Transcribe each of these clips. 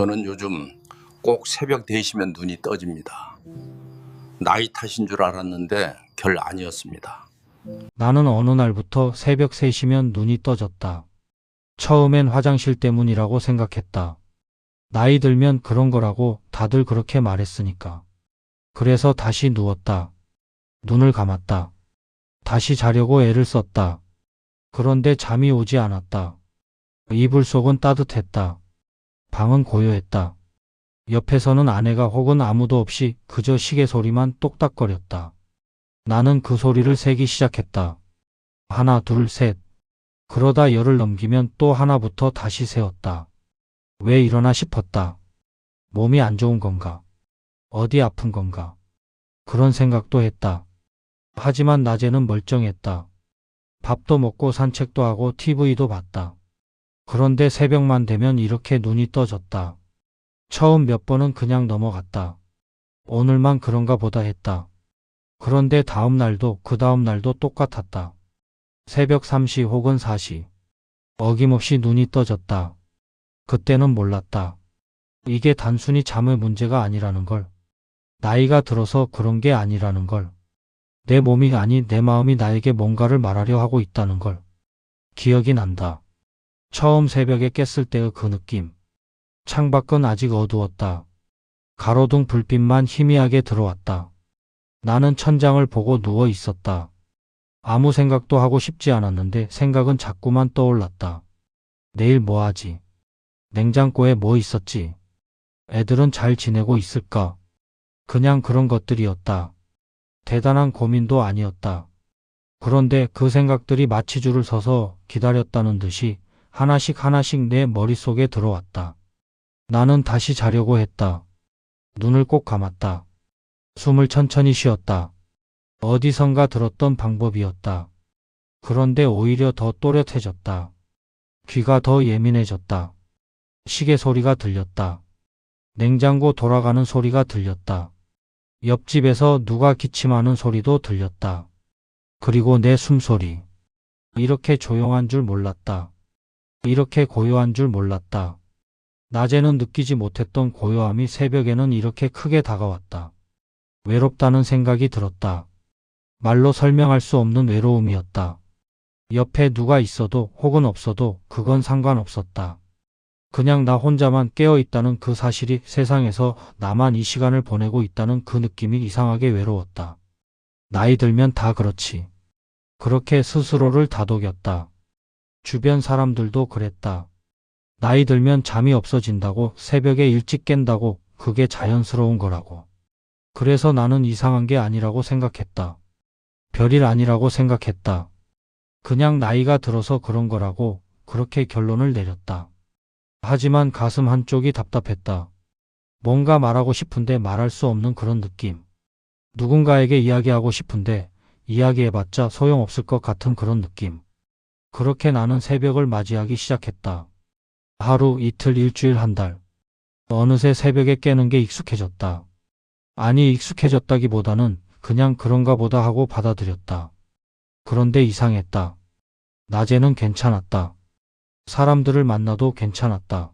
저는 요즘 꼭 새벽 되시면 눈이 떠집니다. 나이 탓인 줄 알았는데 결 아니었습니다. 나는 어느 날부터 새벽 3시면 눈이 떠졌다. 처음엔 화장실 때문이라고 생각했다. 나이 들면 그런 거라고 다들 그렇게 말했으니까. 그래서 다시 누웠다. 눈을 감았다. 다시 자려고 애를 썼다. 그런데 잠이 오지 않았다. 이불 속은 따뜻했다. 방은 고요했다. 옆에서는 아내가 혹은 아무도 없이 그저 시계 소리만 똑딱거렸다. 나는 그 소리를 세기 시작했다. 하나, 둘, 셋. 그러다 열을 넘기면 또 하나부터 다시 세웠다. 왜 이러나 싶었다. 몸이 안 좋은 건가? 어디 아픈 건가? 그런 생각도 했다. 하지만 낮에는 멀쩡했다. 밥도 먹고 산책도 하고 TV도 봤다. 그런데 새벽만 되면 이렇게 눈이 떠졌다. 처음 몇 번은 그냥 넘어갔다. 오늘만 그런가 보다 했다. 그런데 다음 날도 그 다음 날도 똑같았다. 새벽 3시 혹은 4시. 어김없이 눈이 떠졌다. 그때는 몰랐다. 이게 단순히 잠의 문제가 아니라는 걸. 나이가 들어서 그런 게 아니라는 걸. 내 몸이 아니 내 마음이 나에게 뭔가를 말하려 하고 있다는 걸. 기억이 난다. 처음 새벽에 깼을 때의 그 느낌. 창밖은 아직 어두웠다. 가로등 불빛만 희미하게 들어왔다. 나는 천장을 보고 누워 있었다. 아무 생각도 하고 싶지 않았는데 생각은 자꾸만 떠올랐다. 내일 뭐 하지? 냉장고에 뭐 있었지? 애들은 잘 지내고 있을까? 그냥 그런 것들이었다. 대단한 고민도 아니었다. 그런데 그 생각들이 마치 줄을 서서 기다렸다는 듯이 하나씩 하나씩 내 머릿속에 들어왔다. 나는 다시 자려고 했다. 눈을 꼭 감았다. 숨을 천천히 쉬었다. 어디선가 들었던 방법이었다. 그런데 오히려 더 또렷해졌다. 귀가 더 예민해졌다. 시계 소리가 들렸다. 냉장고 돌아가는 소리가 들렸다. 옆집에서 누가 기침하는 소리도 들렸다. 그리고 내 숨소리. 이렇게 조용한 줄 몰랐다. 이렇게 고요한 줄 몰랐다. 낮에는 느끼지 못했던 고요함이 새벽에는 이렇게 크게 다가왔다. 외롭다는 생각이 들었다. 말로 설명할 수 없는 외로움이었다. 옆에 누가 있어도 혹은 없어도 그건 상관없었다. 그냥 나 혼자만 깨어 있다는 그 사실이 세상에서 나만 이 시간을 보내고 있다는 그 느낌이 이상하게 외로웠다. 나이 들면 다 그렇지. 그렇게 스스로를 다독였다. 주변 사람들도 그랬다. 나이 들면 잠이 없어진다고 새벽에 일찍 깬다고 그게 자연스러운 거라고. 그래서 나는 이상한 게 아니라고 생각했다. 별일 아니라고 생각했다. 그냥 나이가 들어서 그런 거라고 그렇게 결론을 내렸다. 하지만 가슴 한쪽이 답답했다. 뭔가 말하고 싶은데 말할 수 없는 그런 느낌. 누군가에게 이야기하고 싶은데 이야기해봤자 소용없을 것 같은 그런 느낌. 그렇게 나는 새벽을 맞이하기 시작했다. 하루, 이틀, 일주일, 한 달. 어느새 새벽에 깨는 게 익숙해졌다. 아니, 익숙해졌다기보다는 그냥 그런가 보다 하고 받아들였다. 그런데 이상했다. 낮에는 괜찮았다. 사람들을 만나도 괜찮았다.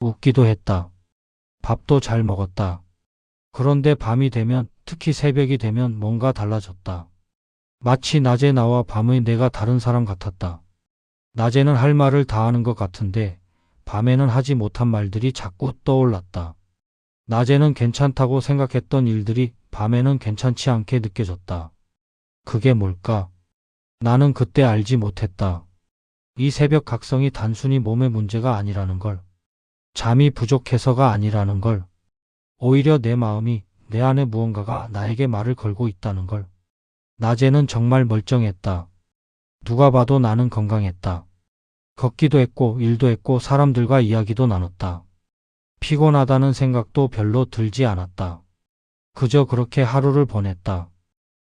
웃기도 했다. 밥도 잘 먹었다. 그런데 밤이 되면, 특히 새벽이 되면 뭔가 달라졌다. 마치 낮에 나와 밤의 내가 다른 사람 같았다. 낮에는 할 말을 다 하는 것 같은데, 밤에는 하지 못한 말들이 자꾸 떠올랐다. 낮에는 괜찮다고 생각했던 일들이 밤에는 괜찮지 않게 느껴졌다. 그게 뭘까? 나는 그때 알지 못했다. 이 새벽 각성이 단순히 몸의 문제가 아니라는 걸. 잠이 부족해서가 아니라는 걸. 오히려 내 마음이 내 안에 무언가가 나에게 말을 걸고 있다는 걸. 낮에는 정말 멀쩡했다. 누가 봐도 나는 건강했다. 걷기도 했고 일도 했고 사람들과 이야기도 나눴다. 피곤하다는 생각도 별로 들지 않았다. 그저 그렇게 하루를 보냈다.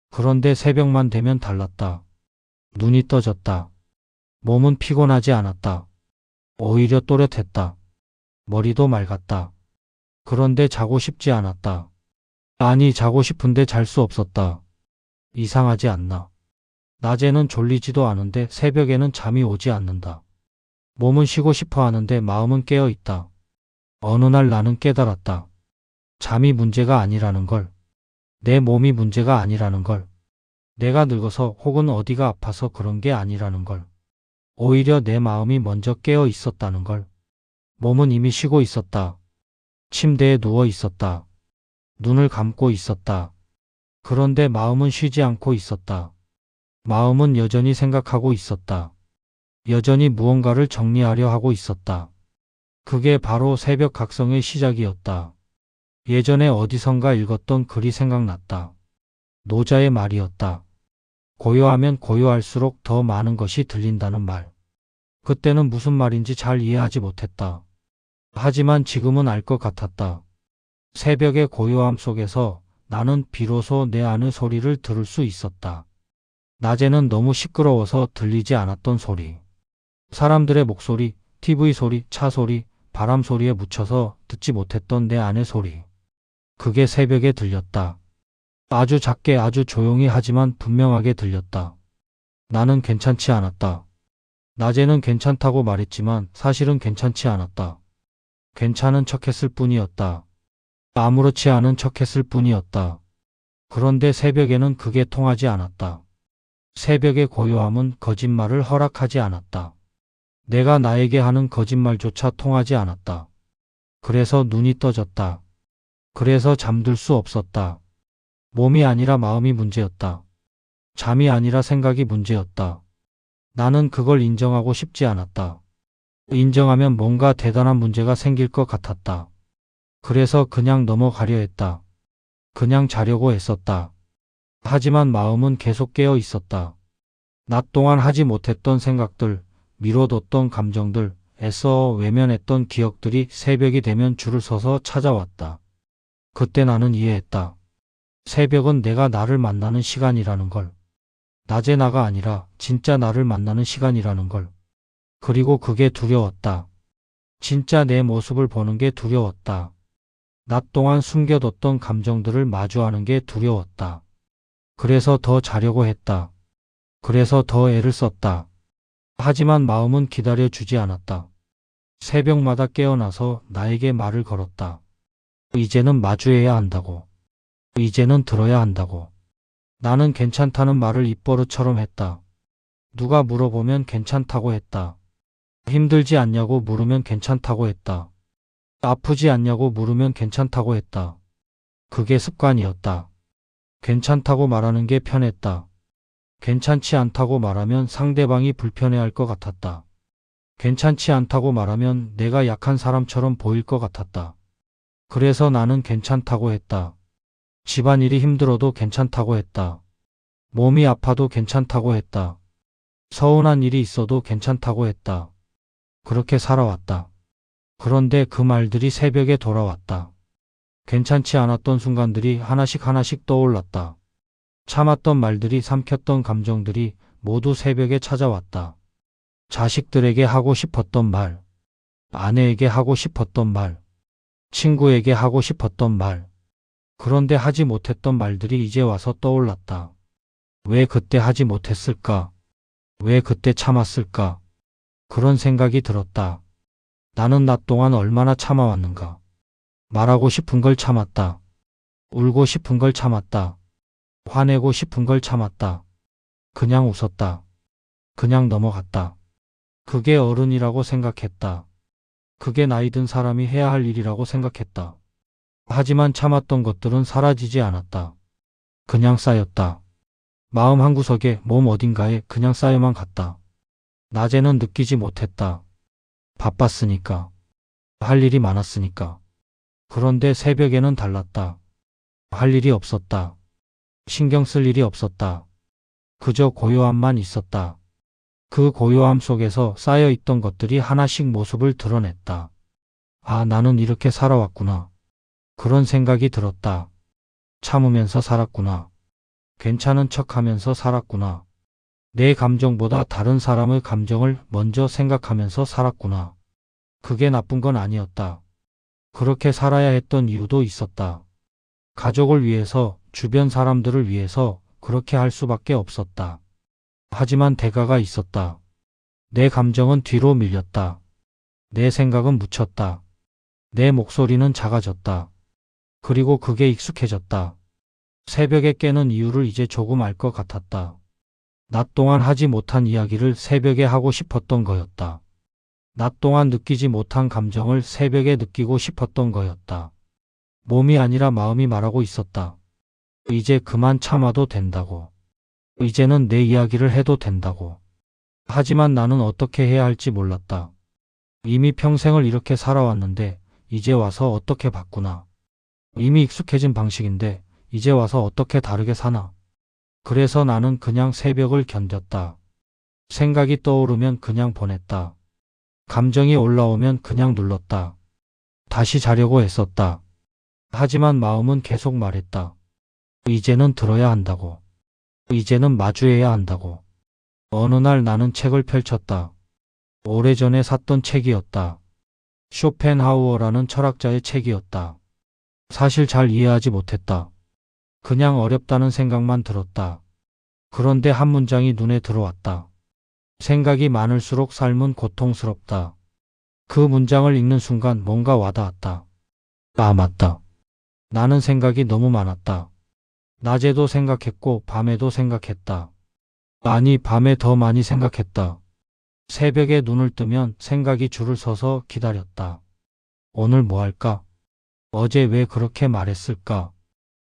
그런데 새벽만 되면 달랐다. 눈이 떠졌다. 몸은 피곤하지 않았다. 오히려 또렷했다. 머리도 맑았다. 그런데 자고 싶지 않았다. 아니, 자고 싶은데 잘 수 없었다. 이상하지 않나. 낮에는 졸리지도 않은데 새벽에는 잠이 오지 않는다. 몸은 쉬고 싶어 하는데 마음은 깨어 있다. 어느 날 나는 깨달았다. 잠이 문제가 아니라는 걸. 내 몸이 문제가 아니라는 걸. 내가 늙어서 혹은 어디가 아파서 그런 게 아니라는 걸. 오히려 내 마음이 먼저 깨어 있었다는 걸. 몸은 이미 쉬고 있었다. 침대에 누워 있었다. 눈을 감고 있었다. 그런데 마음은 쉬지 않고 있었다. 마음은 여전히 생각하고 있었다. 여전히 무언가를 정리하려 하고 있었다. 그게 바로 새벽 각성의 시작이었다. 예전에 어디선가 읽었던 글이 생각났다. 노자의 말이었다. 고요하면 고요할수록 더 많은 것이 들린다는 말. 그때는 무슨 말인지 잘 이해하지 못했다. 하지만 지금은 알 것 같았다. 새벽의 고요함 속에서 나는 비로소 내 안의 소리를 들을 수 있었다. 낮에는 너무 시끄러워서 들리지 않았던 소리. 사람들의 목소리, TV 소리, 차 소리, 바람 소리에 묻혀서 듣지 못했던 내 안의 소리. 그게 새벽에 들렸다. 아주 작게 아주 조용히 하지만 분명하게 들렸다. 나는 괜찮지 않았다. 낮에는 괜찮다고 말했지만 사실은 괜찮지 않았다. 괜찮은 척 했을 뿐이었다. 아무렇지 않은 척 했을 뿐이었다. 그런데 새벽에는 그게 통하지 않았다. 새벽의 고요함은 거짓말을 허락하지 않았다. 내가 나에게 하는 거짓말조차 통하지 않았다. 그래서 눈이 떠졌다. 그래서 잠들 수 없었다. 몸이 아니라 마음이 문제였다. 잠이 아니라 생각이 문제였다. 나는 그걸 인정하고 싶지 않았다. 인정하면 뭔가 대단한 문제가 생길 것 같았다. 그래서 그냥 넘어가려 했다. 그냥 자려고 했었다. 하지만 마음은 계속 깨어 있었다. 낮 동안 하지 못했던 생각들, 미뤄뒀던 감정들, 애써 외면했던 기억들이 새벽이 되면 줄을 서서 찾아왔다. 그때 나는 이해했다. 새벽은 내가 나를 만나는 시간이라는 걸. 낮에 나가 아니라 진짜 나를 만나는 시간이라는 걸. 그리고 그게 두려웠다. 진짜 내 모습을 보는 게 두려웠다. 낮 동안 숨겨뒀던 감정들을 마주하는 게 두려웠다. 그래서 더 자려고 했다. 그래서 더 애를 썼다. 하지만 마음은 기다려주지 않았다. 새벽마다 깨어나서 나에게 말을 걸었다. 이제는 마주해야 한다고. 이제는 들어야 한다고. 나는 괜찮다는 말을 입버릇처럼 했다. 누가 물어보면 괜찮다고 했다. 힘들지 않냐고 물으면 괜찮다고 했다. 아프지 않냐고 물으면 괜찮다고 했다. 그게 습관이었다. 괜찮다고 말하는 게 편했다. 괜찮지 않다고 말하면 상대방이 불편해할 것 같았다. 괜찮지 않다고 말하면 내가 약한 사람처럼 보일 것 같았다. 그래서 나는 괜찮다고 했다. 집안일이 힘들어도 괜찮다고 했다. 몸이 아파도 괜찮다고 했다. 서운한 일이 있어도 괜찮다고 했다. 그렇게 살아왔다. 그런데 그 말들이 새벽에 돌아왔다. 괜찮지 않았던 순간들이 하나씩 하나씩 떠올랐다. 참았던 말들이 삼켰던 감정들이 모두 새벽에 찾아왔다. 자식들에게 하고 싶었던 말, 아내에게 하고 싶었던 말, 친구에게 하고 싶었던 말. 그런데 하지 못했던 말들이 이제 와서 떠올랐다. 왜 그때 하지 못했을까? 왜 그때 참았을까? 그런 생각이 들었다. 나는 낮 동안 얼마나 참아왔는가. 말하고 싶은 걸 참았다. 울고 싶은 걸 참았다. 화내고 싶은 걸 참았다. 그냥 웃었다. 그냥 넘어갔다. 그게 어른이라고 생각했다. 그게 나이 든 사람이 해야 할 일이라고 생각했다. 하지만 참았던 것들은 사라지지 않았다. 그냥 쌓였다. 마음 한구석에 몸 어딘가에 그냥 쌓여만 갔다. 낮에는 느끼지 못했다. 바빴으니까. 할 일이 많았으니까. 그런데 새벽에는 달랐다. 할 일이 없었다. 신경 쓸 일이 없었다. 그저 고요함만 있었다. 그 고요함 속에서 쌓여 있던 것들이 하나씩 모습을 드러냈다. 아, 나는 이렇게 살아왔구나. 그런 생각이 들었다. 참으면서 살았구나. 괜찮은 척 하면서 살았구나. 내 감정보다 다른 사람의 감정을 먼저 생각하면서 살았구나. 그게 나쁜 건 아니었다. 그렇게 살아야 했던 이유도 있었다. 가족을 위해서, 주변 사람들을 위해서 그렇게 할 수밖에 없었다. 하지만 대가가 있었다. 내 감정은 뒤로 밀렸다. 내 생각은 묻혔다. 내 목소리는 작아졌다. 그리고 그게 익숙해졌다. 새벽에 깨는 이유를 이제 조금 알 것 같았다. 낮 동안 하지 못한 이야기를 새벽에 하고 싶었던 거였다. 낮 동안 느끼지 못한 감정을 새벽에 느끼고 싶었던 거였다. 몸이 아니라 마음이 말하고 있었다. 이제 그만 참아도 된다고. 이제는 내 이야기를 해도 된다고. 하지만 나는 어떻게 해야 할지 몰랐다. 이미 평생을 이렇게 살아왔는데 이제 와서 어떻게 바꾸나. 이미 익숙해진 방식인데 이제 와서 어떻게 다르게 사나. 그래서 나는 그냥 새벽을 견뎠다. 생각이 떠오르면 그냥 보냈다. 감정이 올라오면 그냥 눌렀다. 다시 자려고 애썼다. 하지만 마음은 계속 말했다. 이제는 들어야 한다고. 이제는 마주해야 한다고. 어느 날 나는 책을 펼쳤다. 오래전에 샀던 책이었다. 쇼펜하우어라는 철학자의 책이었다. 사실 잘 이해하지 못했다. 그냥 어렵다는 생각만 들었다. 그런데 한 문장이 눈에 들어왔다. 생각이 많을수록 삶은 고통스럽다. 그 문장을 읽는 순간 뭔가 와닿았다. 아, 맞다. 나는 생각이 너무 많았다. 낮에도 생각했고 밤에도 생각했다. 아니, 밤에 더 많이 생각했다. 새벽에 눈을 뜨면 생각이 줄을 서서 기다렸다. 오늘 뭐 할까? 어제 왜 그렇게 말했을까?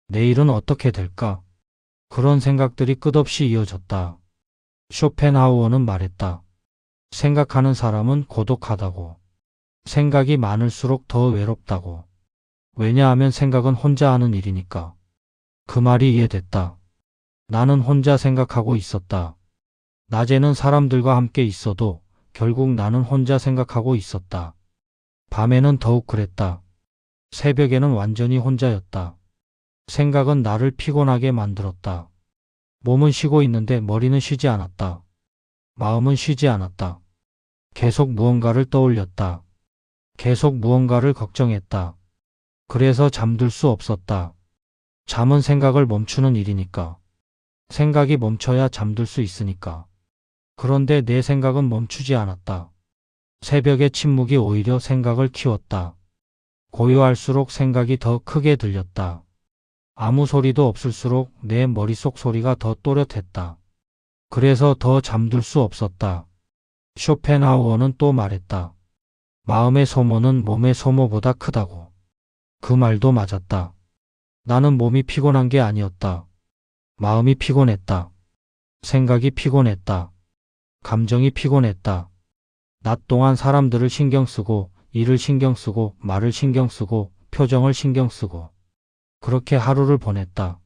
내일은 어떻게 될까? 그런 생각들이 끝없이 이어졌다. 쇼펜하우어는 말했다. 생각하는 사람은 고독하다고. 생각이 많을수록 더 외롭다고. 왜냐하면 생각은 혼자 하는 일이니까. 그 말이 이해됐다. 나는 혼자 생각하고 있었다. 낮에는 사람들과 함께 있어도 결국 나는 혼자 생각하고 있었다. 밤에는 더욱 그랬다. 새벽에는 완전히 혼자였다. 생각은 나를 피곤하게 만들었다. 몸은 쉬고 있는데 머리는 쉬지 않았다. 마음은 쉬지 않았다. 계속 무언가를 떠올렸다. 계속 무언가를 걱정했다. 그래서 잠들 수 없었다. 잠은 생각을 멈추는 일이니까. 생각이 멈춰야 잠들 수 있으니까. 그런데 내 생각은 멈추지 않았다. 새벽의 침묵이 오히려 생각을 키웠다. 고요할수록 생각이 더 크게 들렸다. 아무 소리도 없을수록 내 머릿속 소리가 더 또렷했다. 그래서 더 잠들 수 없었다. 쇼펜하우어는 또 말했다. 마음의 소모는 몸의 소모보다 크다고. 그 말도 맞았다. 나는 몸이 피곤한 게 아니었다. 마음이 피곤했다. 생각이 피곤했다. 감정이 피곤했다. 낮 동안 사람들을 신경 쓰고, 일을 신경 쓰고, 말을 신경 쓰고, 표정을 신경 쓰고. 그렇게 하루를 보냈다.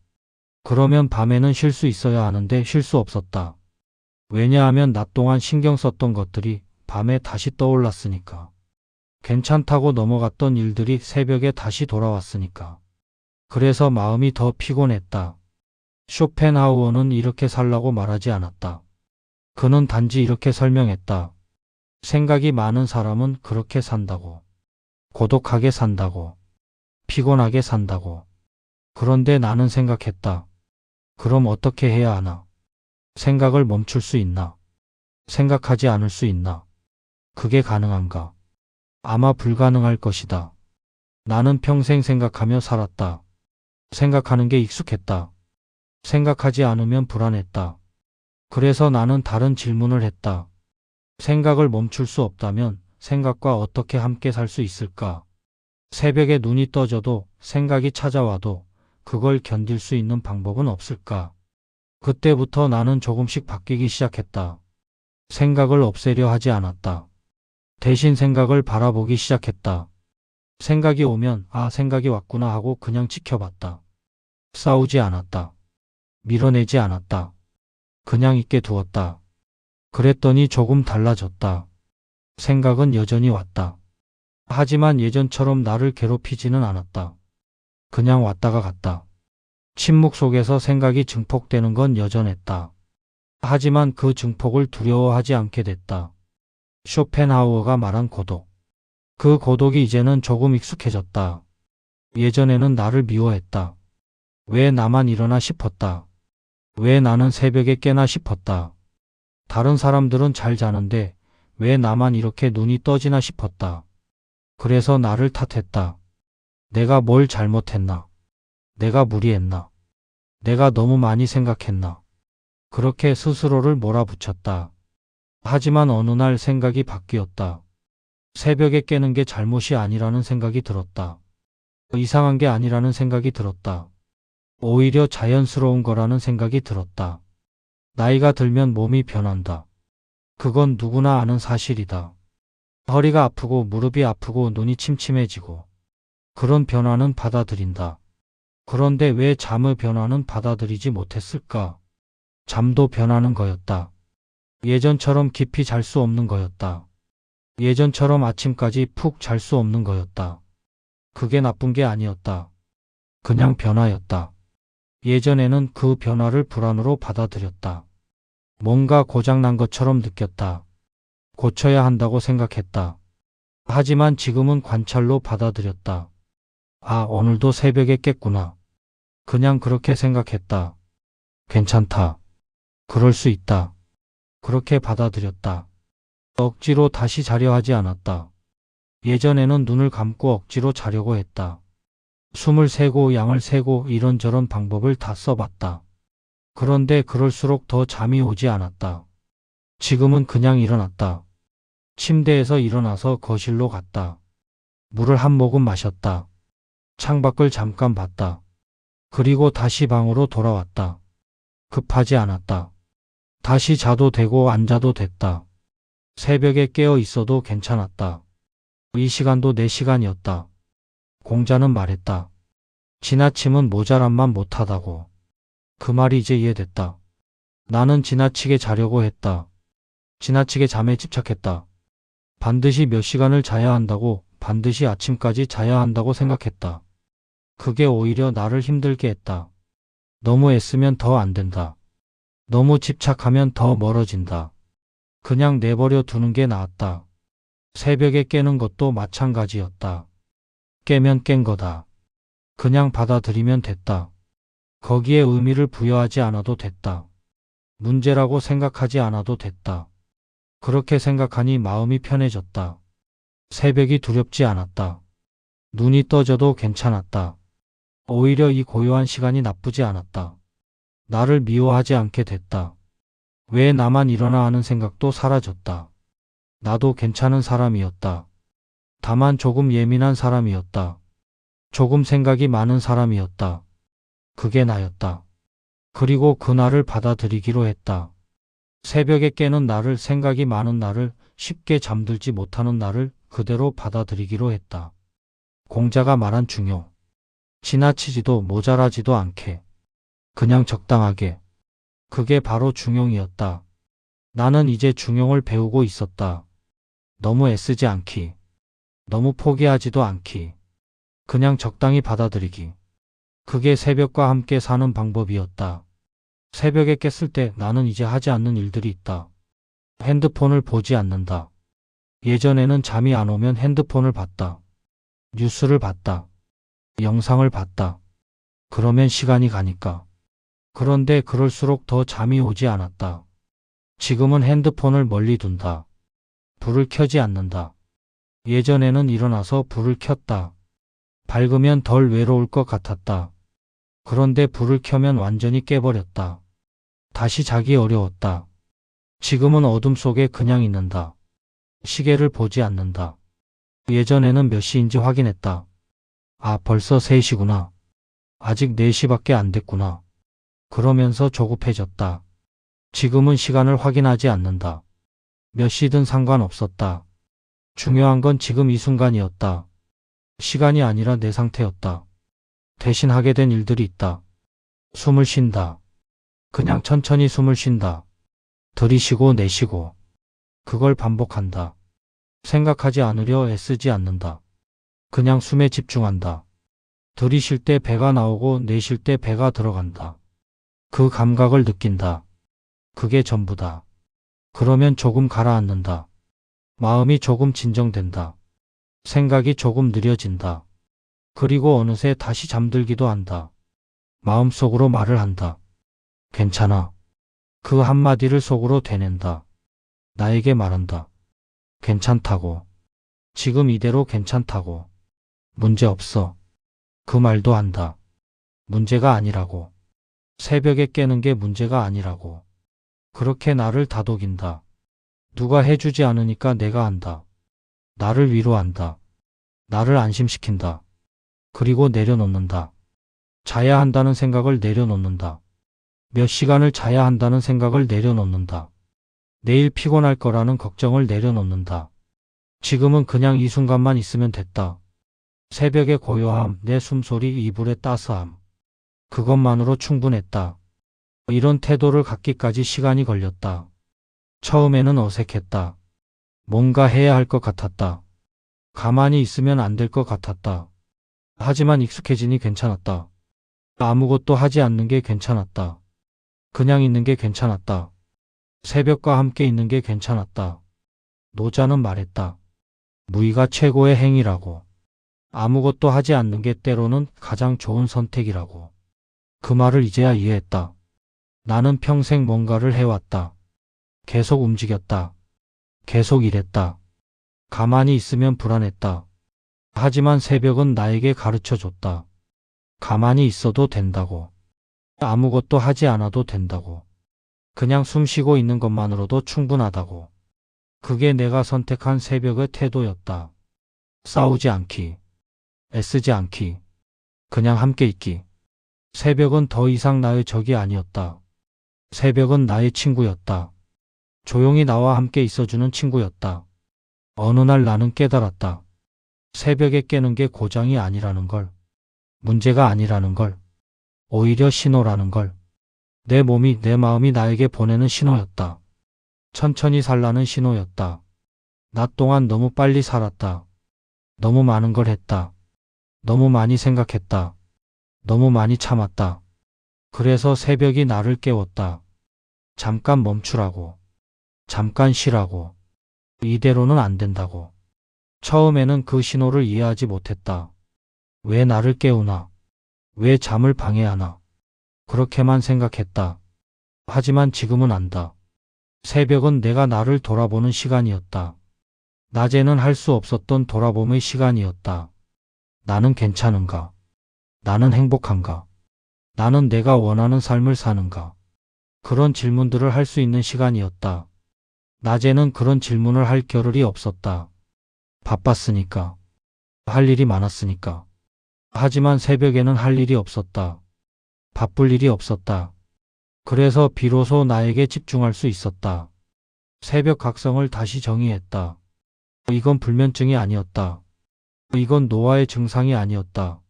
그러면 밤에는 쉴 수 있어야 하는데 쉴 수 없었다. 왜냐하면 낮 동안 신경 썼던 것들이 밤에 다시 떠올랐으니까. 괜찮다고 넘어갔던 일들이 새벽에 다시 돌아왔으니까. 그래서 마음이 더 피곤했다. 쇼펜하우어는 이렇게 살라고 말하지 않았다. 그는 단지 이렇게 설명했다. 생각이 많은 사람은 그렇게 산다고. 고독하게 산다고. 피곤하게 산다고. 그런데 나는 생각했다. 그럼 어떻게 해야 하나? 생각을 멈출 수 있나? 생각하지 않을 수 있나? 그게 가능한가? 아마 불가능할 것이다. 나는 평생 생각하며 살았다. 생각하는 게 익숙했다. 생각하지 않으면 불안했다. 그래서 나는 다른 질문을 했다. 생각을 멈출 수 없다면 생각과 어떻게 함께 살 수 있을까? 새벽에 눈이 떠져도 생각이 찾아와도 그걸 견딜 수 있는 방법은 없을까? 그때부터 나는 조금씩 바뀌기 시작했다. 생각을 없애려 하지 않았다. 대신 생각을 바라보기 시작했다. 생각이 오면 아 생각이 왔구나 하고 그냥 지켜봤다. 싸우지 않았다. 밀어내지 않았다. 그냥 있게 두었다. 그랬더니 조금 달라졌다. 생각은 여전히 왔다. 하지만 예전처럼 나를 괴롭히지는 않았다. 그냥 왔다가 갔다. 침묵 속에서 생각이 증폭되는 건 여전했다. 하지만 그 증폭을 두려워하지 않게 됐다. 쇼펜하우어가 말한 고독. 그 고독이 이제는 조금 익숙해졌다. 예전에는 나를 미워했다. 왜 나만 일어나 싶었다. 왜 나는 새벽에 깨나 싶었다. 다른 사람들은 잘 자는데 왜 나만 이렇게 눈이 떠지나 싶었다. 그래서 나를 탓했다. 내가 뭘 잘못했나? 내가 무리했나? 내가 너무 많이 생각했나? 그렇게 스스로를 몰아붙였다. 하지만 어느 날 생각이 바뀌었다. 새벽에 깨는 게 잘못이 아니라는 생각이 들었다. 이상한 게 아니라는 생각이 들었다. 오히려 자연스러운 거라는 생각이 들었다. 나이가 들면 몸이 변한다. 그건 누구나 아는 사실이다. 허리가 아프고 무릎이 아프고 눈이 침침해지고 그런 변화는 받아들인다. 그런데 왜 잠의 변화는 받아들이지 못했을까? 잠도 변하는 거였다. 예전처럼 깊이 잘 수 없는 거였다. 예전처럼 아침까지 푹 잘 수 없는 거였다. 그게 나쁜 게 아니었다. 그냥 변화였다. 예전에는 그 변화를 불안으로 받아들였다. 뭔가 고장난 것처럼 느꼈다. 고쳐야 한다고 생각했다. 하지만 지금은 관찰로 받아들였다. 아, 오늘도 새벽에 깼구나. 그냥 그렇게 생각했다. 괜찮다. 그럴 수 있다. 그렇게 받아들였다. 억지로 다시 자려 하지 않았다. 예전에는 눈을 감고 억지로 자려고 했다. 숨을 세고 양을 세고 이런저런 방법을 다 써봤다. 그런데 그럴수록 더 잠이 오지 않았다. 지금은 그냥 일어났다. 침대에서 일어나서 거실로 갔다. 물을 한 모금 마셨다. 창밖을 잠깐 봤다. 그리고 다시 방으로 돌아왔다. 급하지 않았다. 다시 자도 되고 앉아도 됐다. 새벽에 깨어 있어도 괜찮았다. 이 시간도 내 시간이었다. 공자는 말했다. 지나침은 모자람만 못하다고. 그 말이 이제 이해됐다. 나는 지나치게 자려고 했다. 지나치게 잠에 집착했다. 반드시 몇 시간을 자야 한다고, 반드시 아침까지 자야 한다고 생각했다. 그게 오히려 나를 힘들게 했다. 너무 애쓰면 더 안 된다. 너무 집착하면 더 멀어진다. 그냥 내버려 두는 게 나았다. 새벽에 깨는 것도 마찬가지였다. 깨면 깬 거다. 그냥 받아들이면 됐다. 거기에 의미를 부여하지 않아도 됐다. 문제라고 생각하지 않아도 됐다. 그렇게 생각하니 마음이 편해졌다. 새벽이 두렵지 않았다. 눈이 떠져도 괜찮았다. 오히려 이 고요한 시간이 나쁘지 않았다. 나를 미워하지 않게 됐다. 왜 나만 일어나 하는 생각도 사라졌다. 나도 괜찮은 사람이었다. 다만 조금 예민한 사람이었다. 조금 생각이 많은 사람이었다. 그게 나였다. 그리고 그날을 받아들이기로 했다. 새벽에 깨는 나를 생각이 많은 나를 쉽게 잠들지 못하는 나를 그대로 받아들이기로 했다. 공자가 말한 중요. 지나치지도 모자라지도 않게. 그냥 적당하게. 그게 바로 중용이었다. 나는 이제 중용을 배우고 있었다. 너무 애쓰지 않기. 너무 포기하지도 않기. 그냥 적당히 받아들이기. 그게 새벽과 함께 사는 방법이었다. 새벽에 깼을 때 나는 이제 하지 않는 일들이 있다. 핸드폰을 보지 않는다. 예전에는 잠이 안 오면 핸드폰을 봤다. 뉴스를 봤다. 영상을 봤다. 그러면 시간이 가니까. 그런데 그럴수록 더 잠이 오지 않았다. 지금은 핸드폰을 멀리 둔다. 불을 켜지 않는다. 예전에는 일어나서 불을 켰다. 밝으면 덜 외로울 것 같았다. 그런데 불을 켜면 완전히 깨버렸다. 다시 자기 어려웠다. 지금은 어둠 속에 그냥 있는다. 시계를 보지 않는다. 예전에는 몇 시인지 확인했다. 아, 벌써 3시구나. 아직 4시밖에 안 됐구나. 그러면서 조급해졌다. 지금은 시간을 확인하지 않는다. 몇 시든 상관없었다. 중요한 건 지금 이 순간이었다. 시간이 아니라 내 상태였다. 대신 하게 된 일들이 있다. 숨을 쉰다. 그냥 천천히 숨을 쉰다. 들이쉬고 내쉬고. 그걸 반복한다. 생각하지 않으려 애쓰지 않는다. 그냥 숨에 집중한다. 들이쉴 때 배가 나오고 내쉴 때 배가 들어간다. 그 감각을 느낀다. 그게 전부다. 그러면 조금 가라앉는다. 마음이 조금 진정된다. 생각이 조금 느려진다. 그리고 어느새 다시 잠들기도 한다. 마음속으로 말을 한다. 괜찮아. 그 한마디를 속으로 되낸다. 나에게 말한다. 괜찮다고. 지금 이대로 괜찮다고. 문제 없어. 그 말도 한다. 문제가 아니라고. 새벽에 깨는 게 문제가 아니라고. 그렇게 나를 다독인다. 누가 해주지 않으니까 내가 한다. 나를 위로한다. 나를 안심시킨다. 그리고 내려놓는다. 자야 한다는 생각을 내려놓는다. 몇 시간을 자야 한다는 생각을 내려놓는다. 내일 피곤할 거라는 걱정을 내려놓는다. 지금은 그냥 이 순간만 있으면 됐다. 새벽의 고요함, 내 숨소리, 이불의 따스함. 그것만으로 충분했다. 이런 태도를 갖기까지 시간이 걸렸다. 처음에는 어색했다. 뭔가 해야 할 것 같았다. 가만히 있으면 안 될 것 같았다. 하지만 익숙해지니 괜찮았다. 아무것도 하지 않는 게 괜찮았다. 그냥 있는 게 괜찮았다. 새벽과 함께 있는 게 괜찮았다. 노자는 말했다. 무의가 최고의 행위라고. 아무것도 하지 않는 게 때로는 가장 좋은 선택이라고. 그 말을 이제야 이해했다. 나는 평생 뭔가를 해왔다. 계속 움직였다. 계속 일했다. 가만히 있으면 불안했다. 하지만 새벽은 나에게 가르쳐 줬다. 가만히 있어도 된다고. 아무것도 하지 않아도 된다고. 그냥 숨 쉬고 있는 것만으로도 충분하다고. 그게 내가 선택한 새벽의 태도였다. 싸우지 않기. 애쓰지 않기. 그냥 함께 있기. 새벽은 더 이상 나의 적이 아니었다. 새벽은 나의 친구였다. 조용히 나와 함께 있어주는 친구였다. 어느 날 나는 깨달았다. 새벽에 깨는 게 고장이 아니라는 걸. 문제가 아니라는 걸. 오히려 신호라는 걸. 내 몸이 내 마음이 나에게 보내는 신호였다. 천천히 살라는 신호였다. 낮 동안 너무 빨리 살았다. 너무 많은 걸 했다. 너무 많이 생각했다. 너무 많이 참았다. 그래서 새벽이 나를 깨웠다. 잠깐 멈추라고. 잠깐 쉬라고. 이대로는 안 된다고. 처음에는 그 신호를 이해하지 못했다. 왜 나를 깨우나? 왜 잠을 방해하나? 그렇게만 생각했다. 하지만 지금은 안다. 새벽은 내가 나를 돌아보는 시간이었다. 낮에는 할 수 없었던 돌아봄의 시간이었다. 나는 괜찮은가? 나는 행복한가? 나는 내가 원하는 삶을 사는가? 그런 질문들을 할 수 있는 시간이었다. 낮에는 그런 질문을 할 겨를이 없었다. 바빴으니까. 할 일이 많았으니까. 하지만 새벽에는 할 일이 없었다. 바쁠 일이 없었다. 그래서 비로소 나에게 집중할 수 있었다. 새벽 각성을 다시 정의했다. 이건 불면증이 아니었다. 이건 노화의 증상이 아니었다.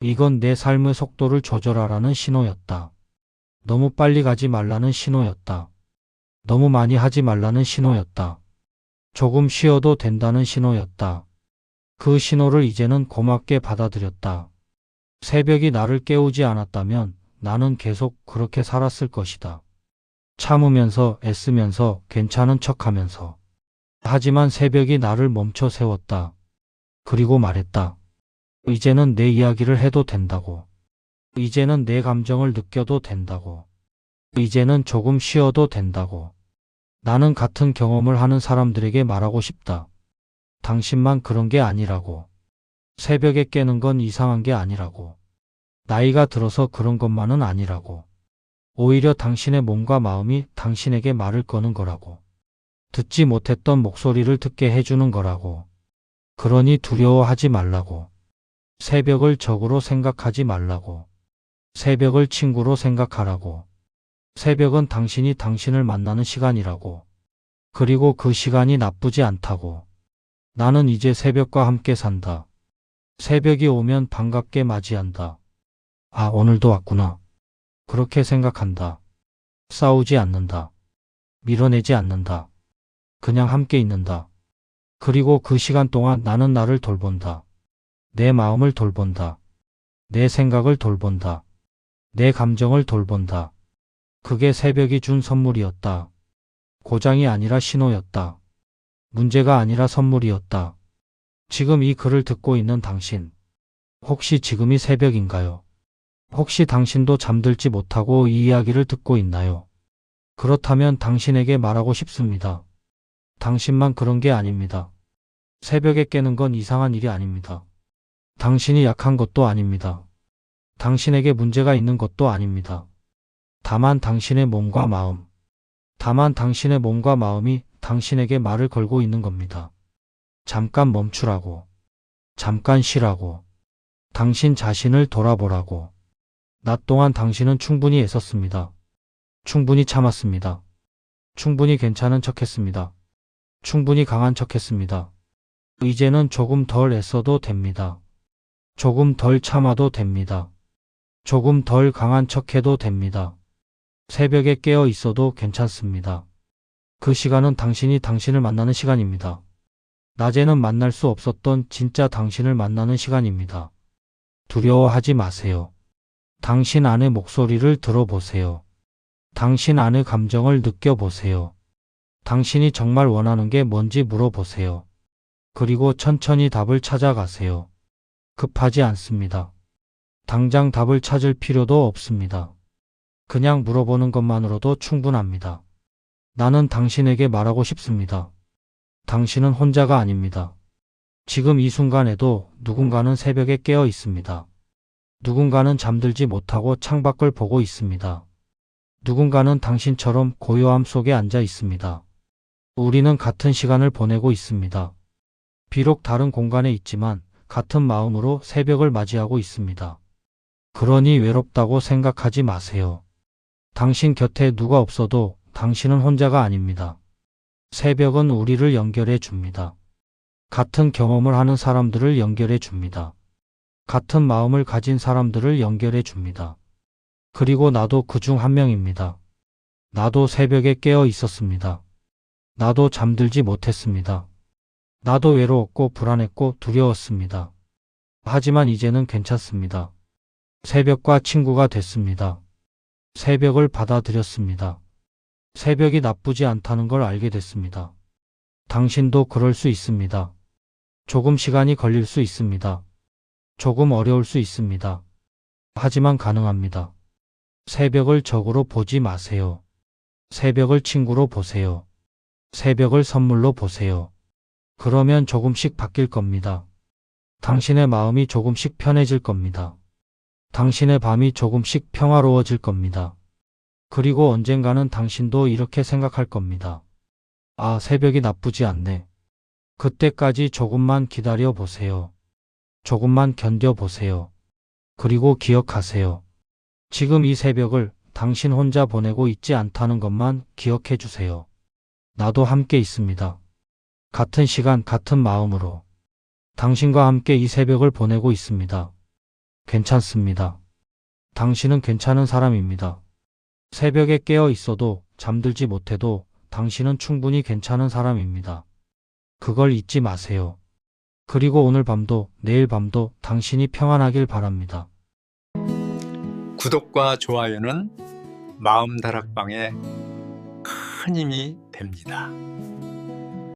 이건 내 삶의 속도를 조절하라는 신호였다. 너무 빨리 가지 말라는 신호였다. 너무 많이 하지 말라는 신호였다. 조금 쉬어도 된다는 신호였다. 그 신호를 이제는 고맙게 받아들였다. 새벽이 나를 깨우지 않았다면 나는 계속 그렇게 살았을 것이다. 참으면서 애쓰면서 괜찮은 척 하면서. 하지만 새벽이 나를 멈춰 세웠다. 그리고 말했다. 이제는 내 이야기를 해도 된다고. 이제는 내 감정을 느껴도 된다고. 이제는 조금 쉬어도 된다고. 나는 같은 경험을 하는 사람들에게 말하고 싶다. 당신만 그런 게 아니라고. 새벽에 깨는 건 이상한 게 아니라고. 나이가 들어서 그런 것만은 아니라고. 오히려 당신의 몸과 마음이 당신에게 말을 거는 거라고. 듣지 못했던 목소리를 듣게 해주는 거라고. 그러니 두려워하지 말라고. 새벽을 적으로 생각하지 말라고. 새벽을 친구로 생각하라고. 새벽은 당신이 당신을 만나는 시간이라고. 그리고 그 시간이 나쁘지 않다고. 나는 이제 새벽과 함께 산다. 새벽이 오면 반갑게 맞이한다. 아, 오늘도 왔구나. 그렇게 생각한다. 싸우지 않는다. 밀어내지 않는다. 그냥 함께 있는다. 그리고 그 시간 동안 나는 나를 돌본다. 내 마음을 돌본다. 내 생각을 돌본다. 내 감정을 돌본다. 그게 새벽이 준 선물이었다. 고장이 아니라 신호였다. 문제가 아니라 선물이었다. 지금 이 글을 듣고 있는 당신. 혹시 지금이 새벽인가요? 혹시 당신도 잠들지 못하고 이 이야기를 듣고 있나요? 그렇다면 당신에게 말하고 싶습니다. 당신만 그런 게 아닙니다. 새벽에 깨는 건 이상한 일이 아닙니다. 당신이 약한 것도 아닙니다. 당신에게 문제가 있는 것도 아닙니다. 다만 당신의 몸과 마음, 다만 당신의 몸과 마음이 당신에게 말을 걸고 있는 겁니다. 잠깐 멈추라고, 잠깐 쉬라고, 당신 자신을 돌아보라고. 낮 동안 당신은 충분히 애썼습니다. 충분히 참았습니다. 충분히 괜찮은 척 했습니다. 충분히 강한 척 했습니다. 이제는 조금 덜 애써도 됩니다. 조금 덜 참아도 됩니다. 조금 덜 강한 척 해도 됩니다. 새벽에 깨어 있어도 괜찮습니다. 그 시간은 당신이 당신을 만나는 시간입니다. 낮에는 만날 수 없었던 진짜 당신을 만나는 시간입니다. 두려워하지 마세요. 당신 안의 목소리를 들어보세요. 당신 안의 감정을 느껴보세요. 당신이 정말 원하는 게 뭔지 물어보세요. 그리고 천천히 답을 찾아가세요. 급하지 않습니다. 당장 답을 찾을 필요도 없습니다. 그냥 물어보는 것만으로도 충분합니다. 나는 당신에게 말하고 싶습니다. 당신은 혼자가 아닙니다. 지금 이 순간에도 누군가는 새벽에 깨어 있습니다. 누군가는 잠들지 못하고 창밖을 보고 있습니다. 누군가는 당신처럼 고요함 속에 앉아 있습니다. 우리는 같은 시간을 보내고 있습니다. 비록 다른 공간에 있지만 같은 마음으로 새벽을 맞이하고 있습니다. 그러니 외롭다고 생각하지 마세요. 당신 곁에 누가 없어도 당신은 혼자가 아닙니다. 새벽은 우리를 연결해 줍니다. 같은 경험을 하는 사람들을 연결해 줍니다. 같은 마음을 가진 사람들을 연결해 줍니다. 그리고 나도 그 중 한 명입니다. 나도 새벽에 깨어 있었습니다. 나도 잠들지 못했습니다. 나도 외로웠고 불안했고 두려웠습니다. 하지만 이제는 괜찮습니다. 새벽과 친구가 됐습니다. 새벽을 받아들였습니다. 새벽이 나쁘지 않다는 걸 알게 됐습니다. 당신도 그럴 수 있습니다. 조금 시간이 걸릴 수 있습니다. 조금 어려울 수 있습니다. 하지만 가능합니다. 새벽을 적으로 보지 마세요. 새벽을 친구로 보세요. 새벽을 선물로 보세요. 그러면 조금씩 바뀔 겁니다. 당신의 마음이 조금씩 편해질 겁니다. 당신의 밤이 조금씩 평화로워질 겁니다. 그리고 언젠가는 당신도 이렇게 생각할 겁니다. 아, 새벽이 나쁘지 않네. 그때까지 조금만 기다려 보세요. 조금만 견뎌 보세요. 그리고 기억하세요. 지금 이 새벽을 당신 혼자 보내고 있지 않다는 것만 기억해 주세요. 나도 함께 있습니다. 같은 시간, 같은 마음으로. 당신과 함께 이 새벽을 보내고 있습니다. 괜찮습니다. 당신은 괜찮은 사람입니다. 새벽에 깨어 있어도 잠들지 못해도 당신은 충분히 괜찮은 사람입니다. 그걸 잊지 마세요. 그리고 오늘 밤도 내일 밤도 당신이 평안하길 바랍니다. 구독과 좋아요는 마음 다락방에 큰 힘이 됩니다.